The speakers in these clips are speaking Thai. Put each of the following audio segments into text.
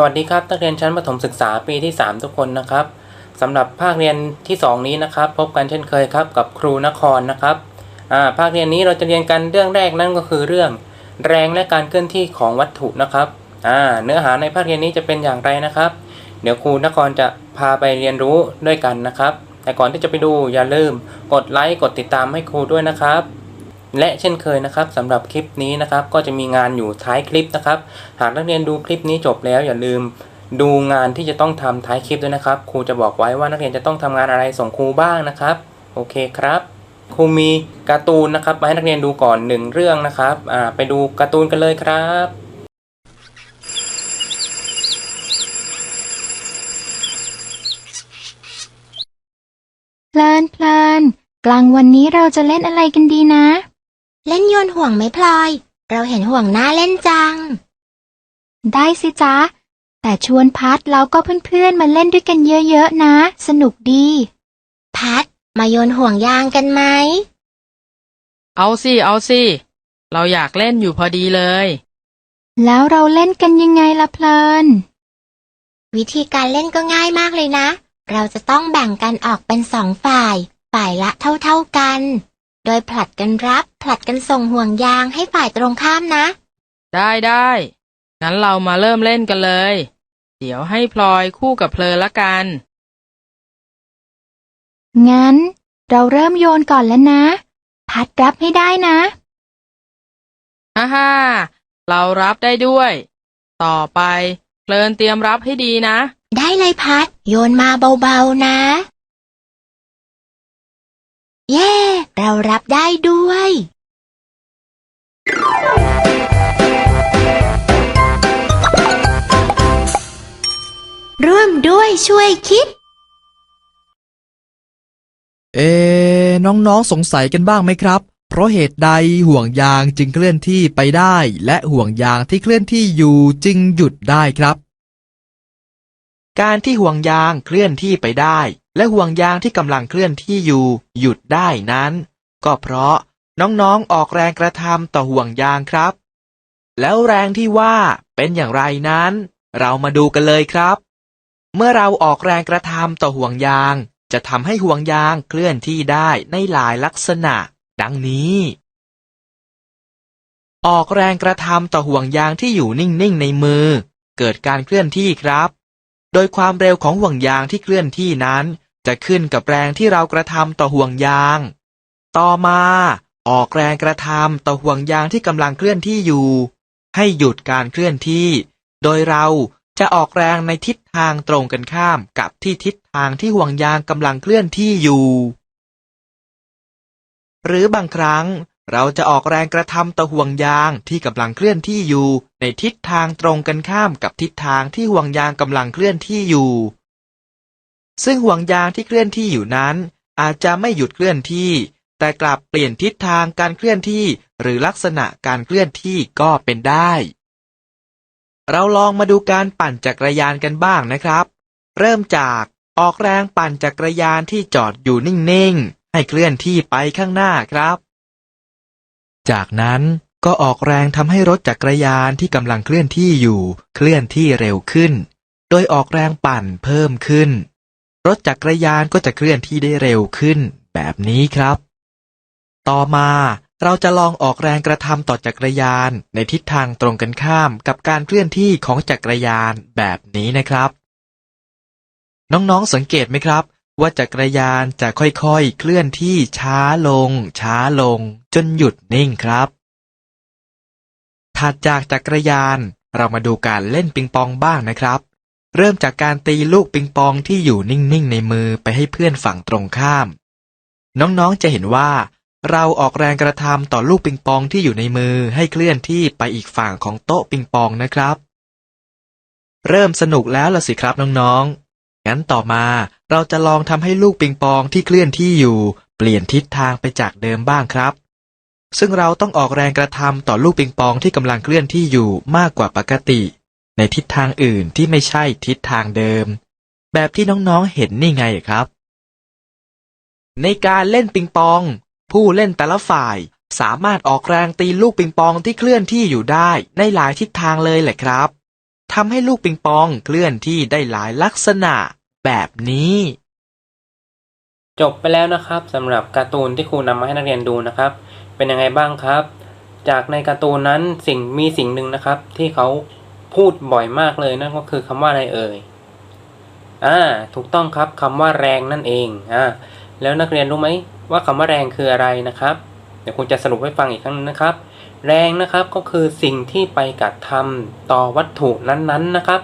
สวัสดีครับนักเรียนชั้นประถมศึกษาปีที่ 3 ทุกคนนะครับสำหรับภาคเรียนที่ 2 นี้นะครับ พบกันเช่นเคยครับกับครูนครนะครับภาคเรียนนี้เราจะเรียนกันเรื่องแรกนั่นก็คือเรื่องแรงและการเคลื่อนที่ของวัตถุนะครับเนื้อหาในภาคเรียนนี้จะเป็นอย่างไรนะครับ เดี๋ยวครูนครจะพาไปเรียนรู้ด้วยกันนะครับ แต่ก่อนที่จะไปดูอย่าลืมกดไลค์กดติดตามให้ครูด้วยนะครับ และเช่นเคยนะครับสำหรับคลิปนี้นะครับ ก็จะมีงานอยู่ท้ายคลิปนะครับ หากนักเรียนดูคลิปนี้จบแล้วอย่าลืมดูงานที่จะต้องทำท้ายคลิปด้วยนะครับ ครูจะบอกไว้ว่านักเรียนจะต้องทำงานอะไรส่งครูบ้างนะครับ โอเคครับครูมีการ์ตูนนะครับมาให้นักเรียนดูก่อนหนึ่งเรื่องนะครับอ่าไปดูการ์ตูนกันเลยครับเพลินเพลินกลางวันนี้เราจะเล่นอะไรกันดีนะ เล่นโยนห่วงไหมพลอย เราเห็นห่วงน่าเล่นจัง ได้สิจ๊ะ แต่ชวนพัดแล้วก็เพื่อนๆมาเล่นด้วยกันเยอะๆนะ สนุกดี พัดมาโยนห่วงยางกันไหม เอาสิ เอาสิ เราอยากเล่นอยู่พอดีเลย แล้วเราเล่นกันยังไงล่ะเพลิน วิธีการเล่นก็ง่ายมากเลยนะ เราจะต้องแบ่งกันออกเป็นสองฝ่าย ฝ่ายละเท่าๆกัน โดยผลัดกันรับ ผลัดกันส่งห่วงยางให้ฝ่ายตรงข้ามนะ ได้ได้งั้นเรามาเริ่มเล่นกันเลย เดี๋ยวให้พลอยคู่กับเพลินละกัน งั้น เราเริ่มโยนก่อนแล้วนะ พัดรับให้ได้นะ ฮ่าฮ่าเรารับได้ด้วย ต่อไปเพลินเตรียมรับให้ดีนะ ได้เลยพัด โยนมาเบาๆนะ เย้ เรารับได้ด้วย ร่วมด้วยช่วยคิด เอ๊ะน้องๆสงสัยกันบ้างไหมครับ เพราะเหตุใดห่วงยางจึงเคลื่อนที่ไปได้ และห่วงยางที่เคลื่อนที่อยู่จึงหยุดได้ครับ การที่ห่วงยางเคลื่อนที่ไปได้ และห่วงยางที่กำลังเคลื่อนที่อยู่ หยุดได้นั้น ก็เพราะน้องๆออกแรงกระทำต่อห่วงยางครับ แล้วแรงที่ว่าเป็นอย่างไรนั้น เรามาดูกันเลยครับ เมื่อเราออกแรงกระทำต่อห่วงยาง จะทำให้ห่วงยางเคลื่อนที่ได้ในหลายลักษณะ ดังนี้ ออกแรงกระทำต่อห่วงยางที่อยู่นิ่งๆในมือ เกิดการเคลื่อนที่ครับ โดยความเร็วของห่วงยางที่เคลื่อนที่นั้น จะขึ้นกับแรงที่เรากระทำต่อห่วงยาง ต่อมา ออกแรงกระทำต่อห่วงยางที่กำลังเคลื่อนที่อยู่ ให้หยุดการเคลื่อนที่ โดยเราจะออกแรงในทิศทางตรงกันข้ามกับที่ทิศทางที่ห่วงยางกำลังเคลื่อนที่อยู่ หรือบางครั้งเราจะออกแรงกระทำต่อห่วงยางที่กำลังเคลื่อนที่อยู่ ในทิศทางตรงกันข้ามกับทิศทางที่ห่วงยางกำลังเคลื่อนที่อยู่ ซึ่งห่วงยางที่เคลื่อนที่อยู่นั้น อาจจะไม่หยุดเคลื่อนที่ แต่กลับเปลี่ยนทิศทางการเคลื่อนที่ หรือลักษณะการเคลื่อนที่ก็เป็นได้ เราลองมาดูการปั่นจักรยานกันบ้างนะครับ เริ่มจากออกแรงปั่นจักรยานที่จอดอยู่นิ่งๆ ให้เคลื่อนที่ไปข้างหน้าครับ จากนั้นก็ออกแรงทำให้รถจักรยานที่กำลังเคลื่อนที่อยู่ เคลื่อนที่เร็วขึ้น โดยออกแรงปั่นเพิ่มขึ้น รถจักรยานก็จะเคลื่อนที่ได้เร็วขึ้น แบบนี้ครับ ต่อมาเราจะลองออกแรงกระทำต่อจักรยาน ในทิศทางตรงกันข้ามกับการเคลื่อนที่ของจักรยานแบบนี้นะครับ น้องๆสังเกตไหมครับ ว่าจักรยานจะค่อยๆ เคลื่อนที่ช้าลง ช้าลง จนหยุดนิ่งครับ ถัดจากจักรยานเรามาดูการเล่นปิงปองบ้างนะครับ เริ่มจากการตีลูกปิงปองที่อยู่นิ่งๆในมือไปให้เพื่อนฝั่งตรงข้าม น้องๆจะเห็นว่า เราออกแรงกระทำต่อลูกปิงปองที่อยู่ในมือให้เคลื่อนที่ไปอีกฝั่งของโต๊ะปิงปองนะครับ เริ่มสนุกแล้วละสิครับน้องๆ งั้นต่อมาเราจะลองทำให้ลูกปิงปองที่เคลื่อนที่อยู่ เปลี่ยนทิศทางไปจากเดิมบ้างครับซึ่งเราต้องออกแรงกระทำต่อลูกปิงปองที่กำลังเคลื่อนที่อยู่มากกว่าปกติ ในทิศทางอื่นที่ไม่ใช่ทิศทางเดิม แบบที่น้องๆเห็นนี่ไงครับ ในการเล่นปิงปอง ผู้เล่นแต่ละฝ่ายสามารถออกแรงตีลูกปิงปองที่เคลื่อนที่อยู่ได้ในหลายทิศทางเลยแหละครับทำให้ลูกปิงปองเคลื่อนที่ได้หลายลักษณะแบบนี้ จบไปแล้วนะครับสำหรับการ์ตูนที่ครูนำมาให้นักเรียนดูนะครับ เป็นยังไงบ้างครับ จากในการ์ตูนนั้นสิ่งมีสิ่งหนึ่งนะครับ ที่เขา พูดบ่อยมากเลยนั่นก็คือคำว่าอะไรเอ่ย อ่า ถูกต้องครับคำว่าแรงนั่นเอง อ่า แล้วนักเรียนรู้ไหมว่าคำว่าแรงคืออะไรนะครับ เดี๋ยวครูจะสรุปให้ฟังอีกครั้งนึงนะครับ แรงนะครับก็คือสิ่งที่ไปกระทำต่อวัตถุนั้นๆนะครับ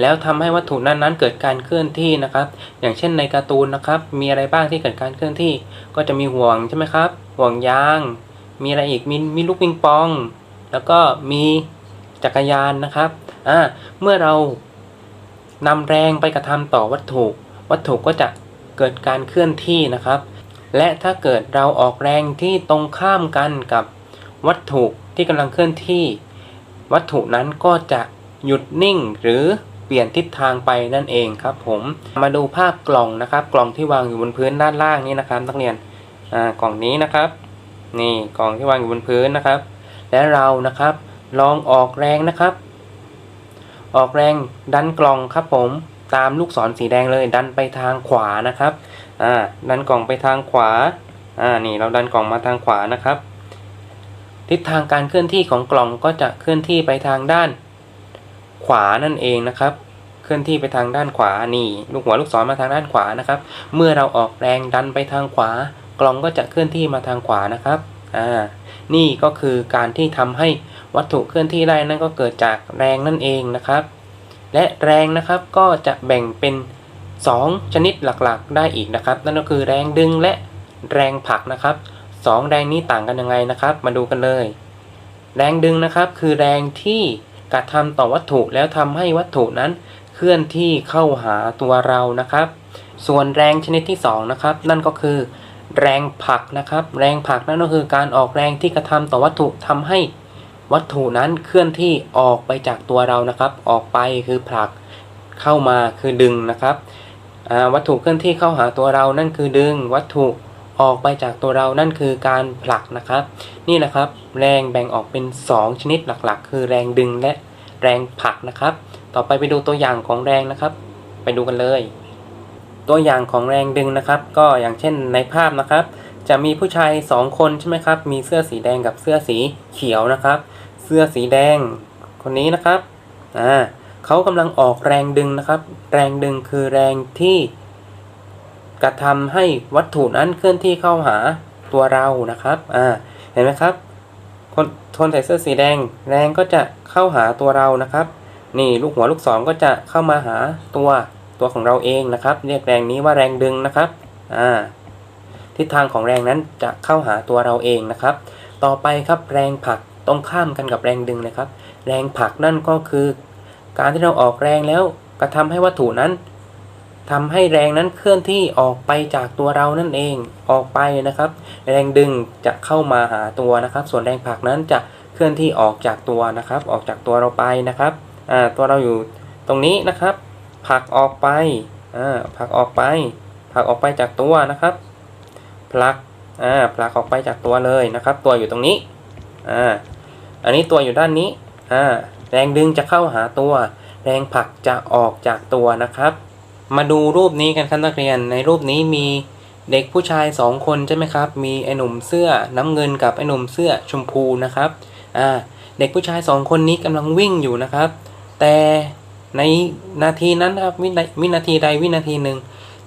แล้วทำให้วัตถุนั้นๆ เกิดการเคลื่อนที่นะครับ อย่างเช่นในการ์ตูนนะครับ มีอะไรบ้างที่เกิดการเคลื่อนที่ ก็จะมีห่วงใช่ไหมครับ ห่วงยาง มีอะไรอีก มีมีลูกปิงปอง แล้วก็มีจักรยานนะครับ อ่าเมื่อเรานำแรงไปกระทำต่อวัตถุ วัตถุก็จะเกิดการเคลื่อนที่นะครับ และถ้าเกิดเราออกแรงที่ตรงข้ามกันกับวัตถุที่กำลังเคลื่อนที่ วัตถุนั้นก็จะหยุดนิ่งหรือเปลี่ยนทิศทางไปนั่นเองครับ ผมมาดูภาพกล่องนะครับ กล่องที่วางอยู่บนพื้นด้านล่างนี้นะครับนักเรียนอ่ากล่องนี้นะครับ นี่กล่องที่วางอยู่บนพื้นนะครับ และเรานะครับ ลองออกแรงนะครับ ออกแรงดันกล่องครับผมตามลูกศรสีแดงเลยดันไปทางขวานะครับอ่าดันกล่องไปทางขวาอ่านี่เราดันกล่องมาทางขวานะครับ ทิศทางการเคลื่อนที่ของกล่องก็จะเคลื่อนที่ไปทางด้าน ขวานั่นเองนะครับ เคลื่อนที่ไปทางด้านขวานี่ลูกหัวลูกศรมาทางด้านขวานะครับ เมื่อเราออกแรงดันไปทางขวา กล่องก็จะเคลื่อนที่มาทางขวานะครับ อ่านี่ก็คือการที่ทำให้วัตถุเคลื่อนที่ได้นั่นก็เกิดจากแรงนั่นเองนะครับ และแรงนะครับก็จะแบ่งเป็น 2 ชนิดหลักๆได้อีกนะครับ นั่นก็คือแรงดึงและแรงผลักนะครับสองแรงนี้ต่างกันยังไงนะครับ มาดูกันเลย แรงดึงนะครับคือแรงที่กระทำต่อวัตถุแล้วทำให้วัตถุนั้นเคลื่อนที่เข้าหาตัวเรานะครับ ส่วนแรงชนิดที่สองนะครับนั่นก็คือ แรงผลักนะครับ แรงผลักนั่นก็คือการออกแรงที่กระทำต่อวัตถุทำให้วัตถุนั้นเคลื่อนที่ออกไปจากตัวเรานะครับ ออกไปคือผลักเข้ามาคือดึงนะครับวัตถุเคลื่อนที่เข้าหาตัวเรานั่นคือดึง วัตถุออกไปจากตัวเรานั่นคือการผลักนะครับ นี่นะครับ แรงแบ่งออกเป็น 2 ชนิดหลักๆ คือแรงดึงและแรงผลักนะครับ ต่อไปไปดูตัวอย่างของแรงนะครับ ไปดูกันเลย ตัวอย่างของแรงดึงนะครับ ก็อย่างเช่นในภาพนะครับ จะมีผู้ชาย 2 คนใช่ไหมครับ มีเสื้อสีแดงกับเสื้อสีเขียวนะครับ เสื้อสีแดงคนนี้นะครับอ่าเขากำลังออกแรงดึงนะครับ แรงดึงคือแรงที่กระทำให้วัตถุนั้นเคลื่อนที่เข้าหาตัวเรานะครับอ่าเห็นไหมครับคนคนใส่เสื้อสีแดง แรงก็จะเข้าหาตัวเรานะครับ นี่ลูกหัวลูกศรก็จะเข้ามาหาตัว ตัวของเราเองนะครับ เรียกแรงนี้ว่าแรงดึงนะครับอ่าทิศทางของแรงนั้นจะเข้าหาตัวเราเองนะครับ ต่อไปครับแรงผลักตรงข้ามกันกับแรงดึงนะครับ แรงผลักนั่นก็คือ การที่เราออกแรงแล้วกระทำให้วัตถุนั้นทำให้แรงนั้นเคลื่อนที่ออกไปจากตัวเรานั่นเองออกไปนะครับ แรงดึงจะเข้ามาหาตัวนะครับ ส่วนแรงผลักนั้นจะเคลื่อนที่ออกจากตัวนะครับ ออกจากตัวเราไปนะครับอ่าตัวเราอยู่ตรงนี้นะครับ ผลักออกไปอ่าผลักออกไปผลักออกไปจากตัวนะครับผลักอ่าผลักออกไปจากตัวเลยนะครับ ตัวอยู่ตรงนี้อ่าอันนี้ตัวอยู่ด้านนี้อ่าแรงดึงจะเข้าหาตัว แรงผลักจะออกจากตัวนะครับ มาดูรูปนี้กันครับนักเรียนในรูปนี้มีเด็กผู้ชายสองคนใช่ไหมครับ มีไอ้หนุ่มเสื้อน้ำเงินกับไอ้หนุ่มเสื้อชมพูนะครับอ่าเด็กผู้ชายสองคนนี้กำลังวิ่งอยู่นะครับ แต่ ในนาทีนั้นนะครับวินาทีใดวินาทีหนึ่ง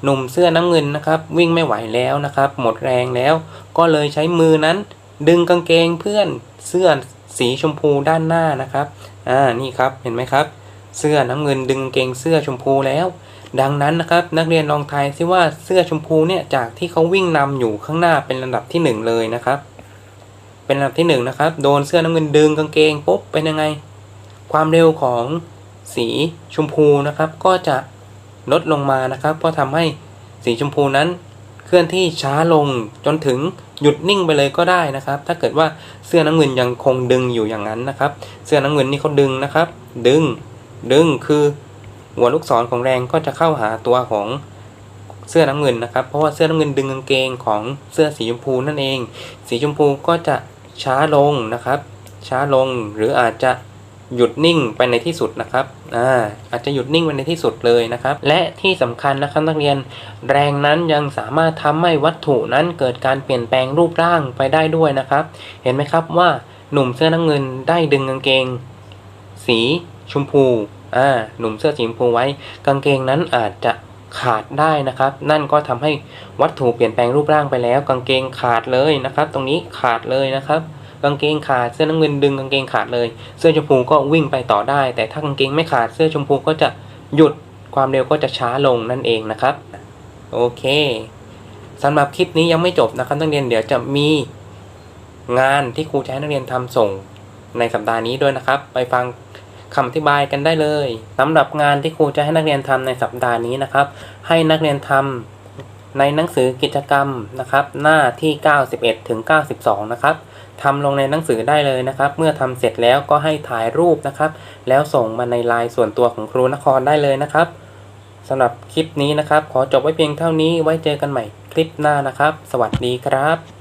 หนุ่มเสื้อน้ำเงินนะครับ วิ่งไม่ไหวแล้วนะครับ หมดแรงแล้ว ก็เลยใช้มือนั้น ดึงกางเกงเพื่อนเสื้อสีชมพูด้านหน้านะครับอ่านี่ครับเห็นไหมครับ เสื้อน้ำเงินดึงกางเกงเสื้อชมพูแล้ว ดังนั้นนะครับ นักเรียนลองทายซิว่าเสื้อชมพูเนี่ยจากที่เขาวิ่งนำอยู่ข้างหน้าเป็นลำดับที่หนึ่งเลยนะครับ เป็นลำดับที่หนึ่งนะครับโดนเสื้อน้ำเงินดึงกางเกงปุ๊บเป็นยังไง ความเร็วของ สีชมพูนะครับ ก็จะลดลงมานะครับเพราะทำให้สีชมพูนั้นเคลื่อนที่ช้าลงจนถึงหยุดนิ่งไปเลยก็ได้นะครับ ถ้าเกิดว่าเสื้อน้ำเงินยังคงดึงอยู่อย่างนั้นนะครับ เสื้อน้ำเงินนี่เขาดึงนะครับ ดึงดึงคือหัวลูกศรของแรงก็จะเข้าหาตัวของเสื้อน้ำเงินนะครับ เพราะว่าเสื้อน้ำเงินดึงกางเกงของเสื้อสีชมพูนั่นเอง สีชมพูก็จะช้าลงนะครับ ช้าลงหรืออาจจะ หยุดนิ่งไปในที่สุดนะครับอ่าอาจจะหยุดนิ่งไปในที่สุดเลยนะครับ และที่สำคัญนะครับนักเรียน แรงนั้นยังสามารถทำให้วัตถุนั้นเกิดการเปลี่ยนแปลงรูปร่างไปได้ด้วยนะครับ เห็นไหมครับว่าหนุ่มเสื้อน้ำเงินได้ดึงกางเกง สีชมพูอ่าหนุ่มเสื้อสีชมพูไว้ กางเกงนั้นอาจจะขาดได้นะครับ นั่นก็ทำให้วัตถุเปลี่ยนแปลงรูปร่างไปแล้ว กางเกงขาดเลยนะครับ ตรงนี้ขาดเลยนะครับ กางเกงขาดเสื้อน้ำเงินดึงกางเกงขาดเลย เสื้อชมพูก็วิ่งไปต่อได้ แต่ถ้ากางเกงไม่ขาดเสื้อชมพูก็จะหยุดความเร็วก็จะช้าลงนั่นเองนะครับ โอเคสำหรับคลิปนี้ยังไม่จบนะครับนักเรียนเดี๋ยวจะมีงานที่ครูจะให้นักเรียนทำส่งในสัปดาห์นี้ด้วยนะครับ ไปฟังคำอธิบายกันได้เลยสำหรับงานที่ครูจะให้นักเรียนทำในสัปดาห์นี้นะครับ ให้นักเรียนทำในหนังสือกิจกรรมนะครับ หน้าที่ 91ถึง92 นะครับ ทำลงในหนังสือได้เลยนะครับ เมื่อทำเสร็จแล้วก็ให้ถ่ายรูปนะครับ แล้วส่งมาในไลน์ส่วนตัวของครูนครได้เลยนะครับสำหรับคลิปนี้นะครับ ขอจบไว้เพียงเท่านี้ไว้เจอกันใหม่คลิปหน้านะครับ สวัสดีครับ